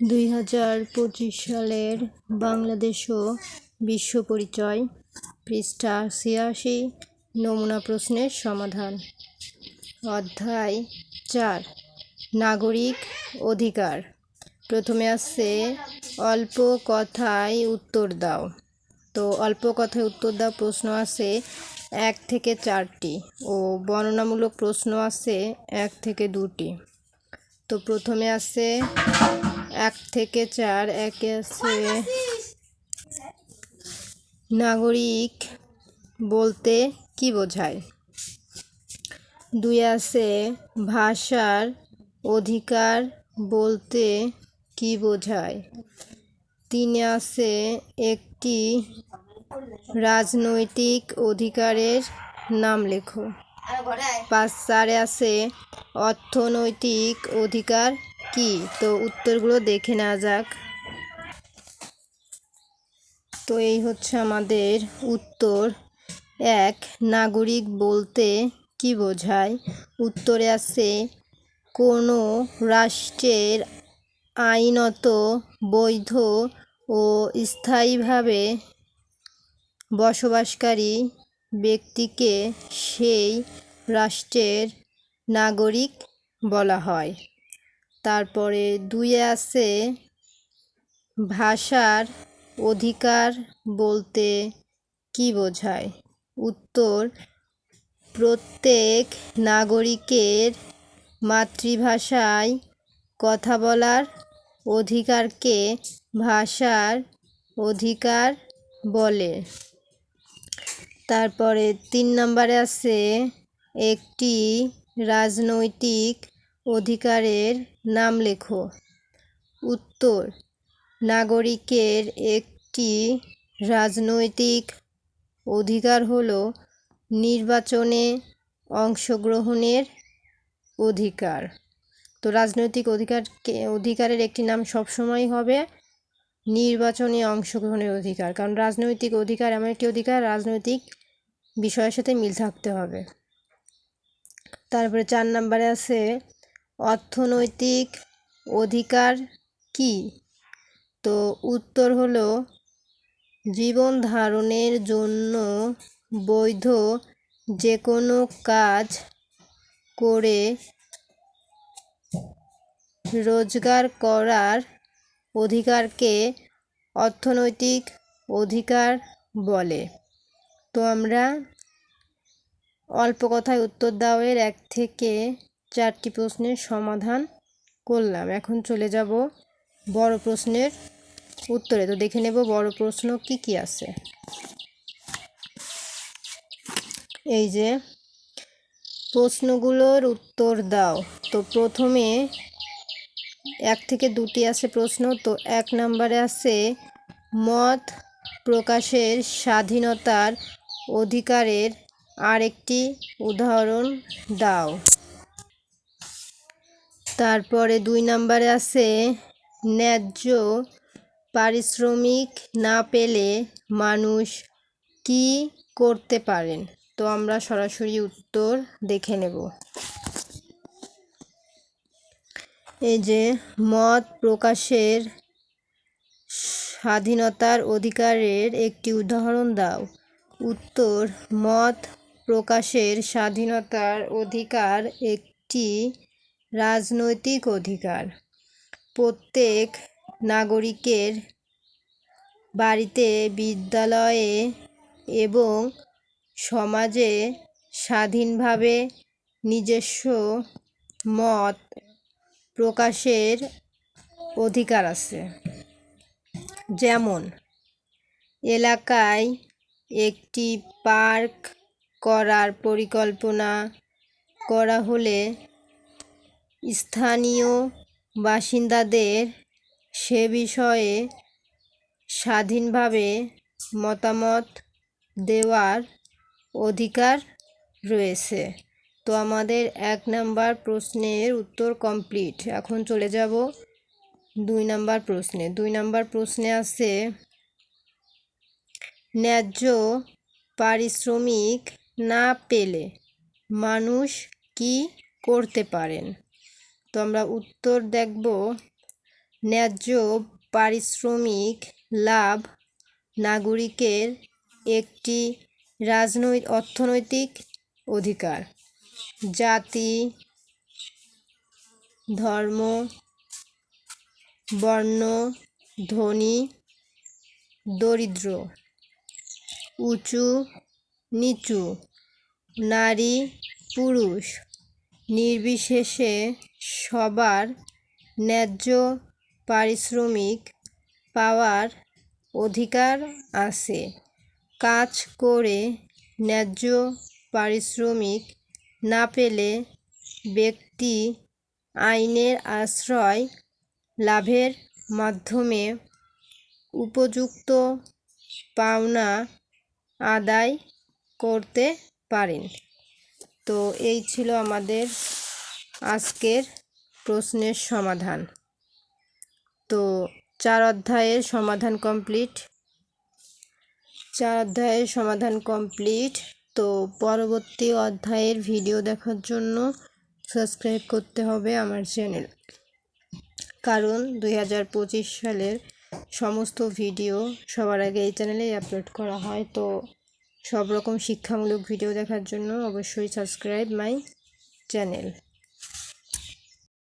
দুই হাজার পঁচিশ সালের বাংলাদেশ ও বিশ্ব পরিচয় পৃষ্ঠা ছিয়াশি, নমুনা প্রশ্নের সমাধান। অধ্যায় চার, নাগরিক অধিকার। প্রথমে আছে অল্প কথায় উত্তর দাও। তো অল্প কথায় উত্তর দাও, প্রশ্ন আছে এক থেকে চারটি। ও বর্ণনামূলক প্রশ্ন আছে এক থেকে দুটি। তো প্রথমে আছে এক থেকে চার, একে আছে নাগরিক বলতে কি বোঝায়? দুই আছে, ভাষার অধিকার বলতে কি বোঝায়? তিনে আছে, একটি রাজনৈতিক অধিকারের নাম লেখো। পাঁচ, চারে আছে, অর্থনৈতিক অধিকার কি? তো উত্তরগুলো দেখে নেওয়া যাক। তো এই হচ্ছে আমাদের উত্তর এক, নাগরিক বলতে কি বোঝায়? উত্তরে আছে, কোনো রাষ্ট্রের আইনত, বৈধ ও স্থায়ীভাবে বসবাসকারী ব্যক্তিকে সেই রাষ্ট্রের নাগরিক বলা হয়। তারপরে দুইয়ে আছে ভাষার অধিকার বলতে কি বোঝায়? উত্তর, প্রত্যেক নাগরিকের মাতৃভাষায় কথা বলার অধিকারকে ভাষার অধিকার বলে। তারপরে তিন নম্বরে আছে একটি রাজনৈতিক অধিকারের নাম লেখো। উত্তর, নাগরিকের একটি রাজনৈতিক অধিকার হলো নির্বাচনে অংশগ্রহণের অধিকার। তো রাজনৈতিক অধিকারকে অধিকারের একটি নাম সবসময় হবে নির্বাচনে অংশগ্রহণের অধিকার। কারণ রাজনৈতিক অধিকার এমন একটি অধিকার, রাজনৈতিক বিষয়ের সাথে মিল থাকতে হবে। তারপরে চার নম্বরে আছে অর্থনৈতিক অধিকার কি? তো উত্তর হলো, জীবন ধারণের জন্য বৈধ যে কোনো কাজ করে রোজগার করার অধিকারকে অর্থনৈতিক অধিকার বলে। তো আমরা অল্প কথায় উত্তর দাওয়ের এক থেকে চারটি প্রশ্নের সমাধান করলাম। এখন চলে যাব বড় প্রশ্নের উত্তরে। তো দেখে নেব বড় প্রশ্ন কি কি আছে। এই যে, প্রশ্নগুলোর উত্তর দাও। তো প্রথমে এক থেকে দুটি আছে প্রশ্ন। তো এক নম্বরে আছে, মত প্রকাশের স্বাধীনতার অধিকারের আরেকটি উদাহরণ দাও। তারপরে দুই নম্বরে আছে ন্যায্য পারিশ্রমিক না পেলে মানুষ কি করতে পারেন? তো আমরা সরাসরি উত্তর দেখে নেব। এই যে মত প্রকাশের স্বাধীনতার অধিকারের একটি উদাহরণ দাও। উত্তর, মত প্রকাশের স্বাধীনতার অধিকার একটি রাজনৈতিক অধিকার। প্রত্যেক নাগরিকের বাড়িতে বিদ্যালয়ে এবং সমাজে স্বাধীনভাবে নিজস্ব মত প্রকাশের অধিকার আছে। যেমন, এলাকায় একটি পার্ক করার পরিকল্পনা করা হলে স্থানীয় বাসিন্দাদের সে বিষয়ে স্বাধীনভাবে মতামত দেওয়ার অধিকার রয়েছে। তো আমাদের এক নাম্বার প্রশ্নের উত্তর কমপ্লিট এখন চলে যাব দুই নাম্বার প্রশ্নে। দুই নাম্বার প্রশ্নে আছে, ন্যায্য পারিশ্রমিক না পেলে মানুষ কি করতে পারেন? তো আমরা উত্তর দেখব, ন্যায্য পারিশ্রমিক লাভ নাগরিকের একটি রাজনৈতিক অর্থনৈতিক অধিকার। জাতি, ধর্ম, বর্ণ ধনী দরিদ্র, উঁচু, নিচু, নারী, পুরুষ। নির্বিশেষে সবার ন্যায্য পারিশ্রমিক পাওয়ার অধিকার আছে। কাজ করে ন্যায্য পারিশ্রমিক না পেলে ব্যক্তি আইনের আশ্রয় লাভের মাধ্যমে উপযুক্ত পাওনা আদায় করতে পারেন। তো এই ছিল আমাদের আজকের প্রশ্নের সমাধান। তো চার অধ্যায়ের সমাধান কমপ্লিট। চার অধ্যায়ের সমাধান কমপ্লিট। তো পরবর্তী অধ্যায়ের ভিডিও দেখার জন্য সাবস্ক্রাইব করতে হবে আমার চ্যানেল। কারণ দুই হাজার পঁচিশ সালের সমস্ত ভিডিও সবার আগে এই চ্যানেলেই আপলোড করা হয়। তো সব রকম শিক্ষামূলক ভিডিও দেখার জন্য অবশ্যই সাবস্ক্রাইব মাই চ্যানেল।